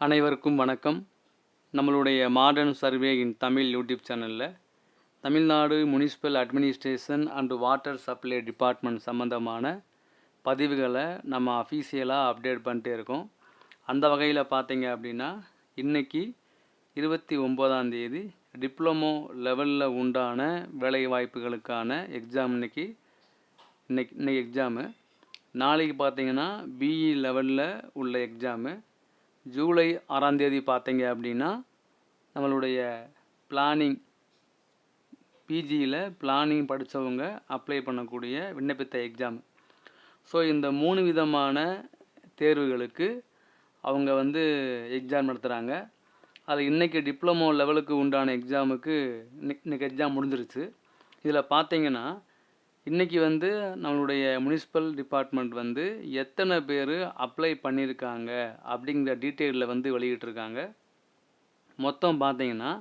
அனைவருக்கும் வணக்கம். நம்மளுடைய modern survey in Tamil YouTube சேனலில் Tamil Nadu municipal administration and water supply department சம்மந்தமான பதிவுகளை நம்ம அஃபீஷியலாக அப்டேட் பண்ணிட்டே இருக்கோம். அந்த வகையில் பார்த்தீங்க அப்படின்னா இன்றைக்கி இருபத்தி ஒம்போதாம் தேதி டிப்ளமோ லெவலில் உண்டான வேலை வாய்ப்புகளுக்கான எக்ஸாம் இன்னைக்கு இன்னைக்கு இன்னைக்கு எக்ஸாமு நாளைக்கு பார்த்தீங்கன்னா பிஇ லெவலில் உள்ள எக்ஸாமு ஜூலை ஆறாம் தேதி பார்த்தீங்க அப்படின்னா நம்மளுடைய பிளானிங் பிஜியில் பிளானிங் படித்தவங்க அப்ளை பண்ணக்கூடிய விண்ணப்பித்த எக்ஸாம் ஸோ இந்த மூணு விதமான தேர்வுகளுக்கு அவங்க வந்து எக்ஸாம் நடத்துகிறாங்க அது இன்றைக்கி டிப்ளமோ லெவலுக்கு உண்டான எக்ஸாமுக்கு இன்னைக்கு இன்னைக்கு எக்ஸாம் முடிஞ்சிருச்சு. இதில் பார்த்தீங்கன்னா இன்றைக்கி வந்து நம்மளுடைய முனிசிபல் டிபார்ட்மெண்ட் வந்து எத்தனை பேர் அப்ளை பண்ணியிருக்காங்க அப்படிங்கிற டீட்டெயிலில் வந்து வெளியிட்டிருக்காங்க. மொத்தம் பார்த்தீங்கன்னா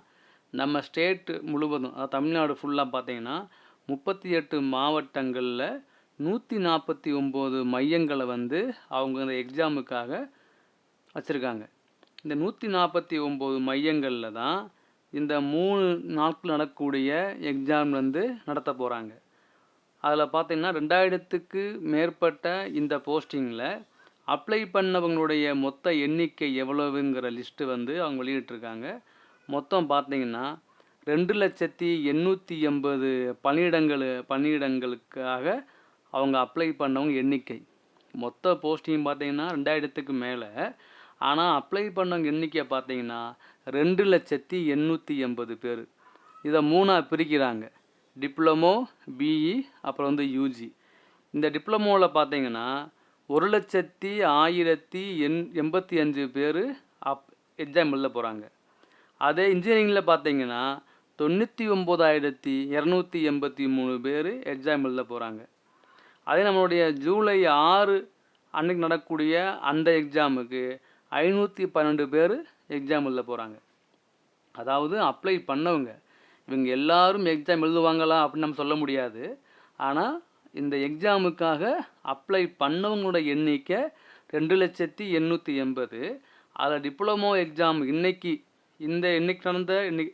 நம்ம ஸ்டேட் முழுவதும் அதாவது தமிழ்நாடு ஃபுல்லாக பார்த்தீங்கன்னா முப்பத்தி எட்டு மாவட்டங்களில் நூற்றி நாற்பத்தி ஒம்பது மையங்களை வந்து அவங்க இந்த எக்ஸாமுக்காக வச்சுருக்காங்க. இந்த நூற்றி நாற்பத்தி ஒம்பது மையங்களில் தான் இந்த மூணு நாட்கள் நடக்கக்கூடிய எக்ஸாம் வந்து நடத்த போகிறாங்க அதில் பார்த்தீங்கன்னா ரெண்டாயிரத்துக்கு மேற்பட்ட இந்த போஸ்டிங்கில் அப்ளை பண்ணவங்களுடைய மொத்த எண்ணிக்கை எவ்வளவுங்கிற லிஸ்ட்டு வந்து அவங்க வெளியிட்டிருக்காங்க. மொத்தம் பார்த்தீங்கன்னா ரெண்டு லட்சத்தி எண்ணூற்றி எண்பது பணியிடங்கள் பணியிடங்களுக்காக அவங்க அப்ளை பண்ணவங்க எண்ணிக்கை. மொத்த போஸ்டிங் பார்த்தீங்கன்னா ரெண்டாயிரத்துக்கு மேலே. ஆனால் அப்ளை பண்ணவங்க எண்ணிக்கை பார்த்தீங்கன்னா ரெண்டு லட்சத்தி எண்ணூற்றி எண்பது பேர். இதை மூணாக பிரிக்கிறாங்க. டிப்ளமோ பிஇ அப்புறம் வந்து யூஜி. இந்த டிப்ளமோவில் பார்த்தீங்கன்னா ஒரு லட்சத்தி ஆயிரத்தி எண் எண்பத்தி அஞ்சு பேர் அப் எக்ஸாம் எழுத போகிறாங்க அதே இன்ஜினியரிங்கில் பார்த்தீங்கன்னா தொண்ணூற்றி ஒம்பதாயிரத்தி இரநூத்தி எண்பத்தி மூணு பேர் எக்ஸாம் எழுத போகிறாங்க அதே நம்மளுடைய ஜூலை ஆறு அன்னைக்கு நடக்கக்கூடிய அந்த எக்ஸாமுக்கு ஐநூற்றி பன்னெண்டு பேர் எக்ஸாம் எழுத போகிறாங்க அதாவது அப்ளை பண்ணவங்க. இவங்க எல்லாரும் எக்ஸாம் எழுதுவாங்களா அப்படின்னு நம்ம சொல்ல முடியாது. ஆனால் இந்த எக்ஸாமுக்காக அப்ளை பண்ணவங்களோட எண்ணிக்கை ரெண்டு லட்சத்தி எண்ணூற்றி எண்பது. அதில் டிப்ளமோ எக்ஸாம் இன்னைக்கு இந்த இன்னைக்கு நடந்த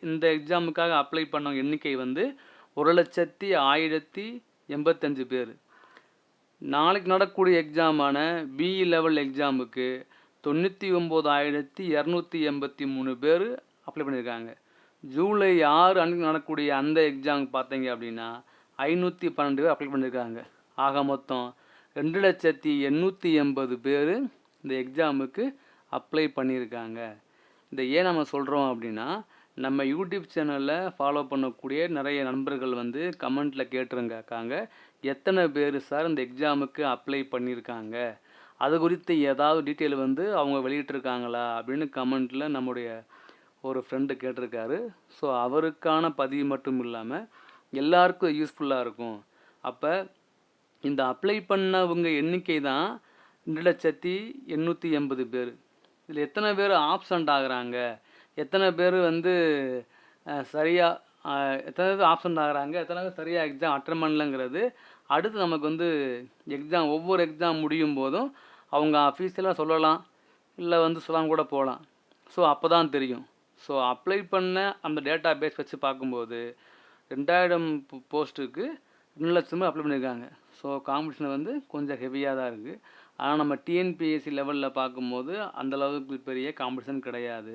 இந்த எக்ஸாமுக்காக அப்ளை பண்ணவங்க எண்ணிக்கை வந்து ஒரு லட்சத்தி ஆயிரத்தி எண்பத்தஞ்சு பேர். நாளைக்கு நடக்கக்கூடிய எக்ஸாமான பிஇ லெவல் எக்ஸாமுக்கு தொண்ணூற்றி ஒம்பதாயிரத்தி இரநூத்தி எண்பத்தி மூணு பேர் அப்ளை பண்ணியிருக்காங்க ஜூலை ஆறு அன்றைக்கு நடக்கக்கூடிய அந்த எக்ஸாம் பார்த்தீங்க அப்படின்னா ஐநூற்றி பன்னெண்டு பேர் அப்ளை பண்ணியிருக்காங்க ஆக மொத்தம் ரெண்டு லட்சத்தி எண்ணூற்றி எண்பது பேர் இந்த எக்ஸாமுக்கு அப்ளை பண்ணியிருக்காங்க இதை ஏன் நம்ம சொல்கிறோம் அப்படின்னா நம்ம யூடியூப் சேனலில் ஃபாலோ பண்ணக்கூடிய நிறைய நண்பர்கள் வந்து கமெண்ட்டில் கேட்டுருங்காக்காங்க எத்தனை பேர் சார் இந்த எக்ஸாமுக்கு அப்ளை பண்ணியிருக்காங்க அது குறித்து ஏதாவது டீட்டெயில் வந்து அவங்க வெளியிட்டிருக்காங்களா அப்படின்னு கமெண்ட்டில் நம்முடைய ஒரு ஃப்ரெண்டு கேட்டிருக்காரு. ஸோ அவருக்கான பதிவு மட்டும் இல்லாமல் எல்லாருக்கும் யூஸ்ஃபுல்லாக இருக்கும். அப்போ இந்த அப்ளை பண்ணவங்க எண்ணிக்கை தான் ரெண்டு லட்சத்தி எண்ணூற்றி எண்பது பேர். இதில் எத்தனை பேர் ஆப்சண்ட் ஆகுறாங்க? எத்தனை பேர் வந்து சரியாக எத்தனை பேர் ஆப்சண்ட் ஆகுறாங்க? எத்தனை பேர் சரியாக எக்ஸாம் அட்டன் பண்ணலங்கிறது. அடுத்து நமக்கு வந்து எக்ஸாம் ஒவ்வொரு எக்ஸாம் முடியும் போதும் அவங்க அஃபீஷியலாக சொல்லலாம். இல்லை வந்து சொல்லாமல் கூட போகலாம். ஸோ அப்போ தான் தெரியும். ஸோ அப்ளை பண்ண அந்த டேட்டா பேஸ் வச்சு பார்க்கும்போது ரெண்டாயிரம் போஸ்ட்டுக்கு ரெண்டு லட்சம் அப்ளை பண்ணியிருக்காங்க ஸோ காம்படிஷன் வந்து கொஞ்சம் ஹெவியாக தான் இருக்குது ஆனால் நம்ம டிஎன்பிஎஸ்சி லெவலில் பார்க்கும்போது அந்தளவுக்கு பெரிய காம்படிஷன் கிடையாது.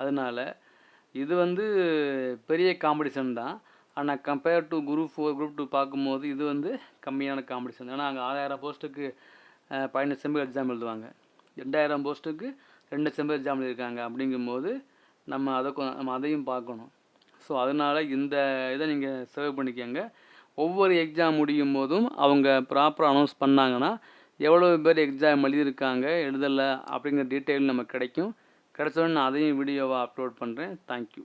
அதனால் இது வந்து பெரிய காம்படிஷன் தான். ஆனால் compare to group four group two பார்க்கும்போது இது வந்து கம்மியான காம்படிஷன் ஏன்னா அங்கே ஆறாயிரம் போஸ்ட்டுக்கு பதினெட்டு செம்பு எக்ஸாம் எழுதுவாங்க. ரெண்டாயிரம் போஸ்ட்டுக்கு ரெண்டு செம்பு எக்ஸாம் எழுதியிருக்காங்க. அப்படிங்கும்போது நம்ம அதை நம்ம அதையும் பார்க்கணும். ஸோ அதனால் இந்த இதை நீங்கள் சேவ் பண்ணிக்கோங்க. ஒவ்வொரு எக்ஸாம் முடியும் போதும் அவங்க ப்ராப்பராக அனௌன்ஸ் பண்ணாங்கன்னா எவ்வளோ பேர் எக்ஸாம் எழுதியிருக்காங்க எழுதலை அப்படிங்கிற டீட்டெயில் நமக்கு கிடைக்கும். கிடைச்சோடனே நான் அதையும் வீடியோவாக அப்லோட் பண்ணுறேன் தேங்க்யூ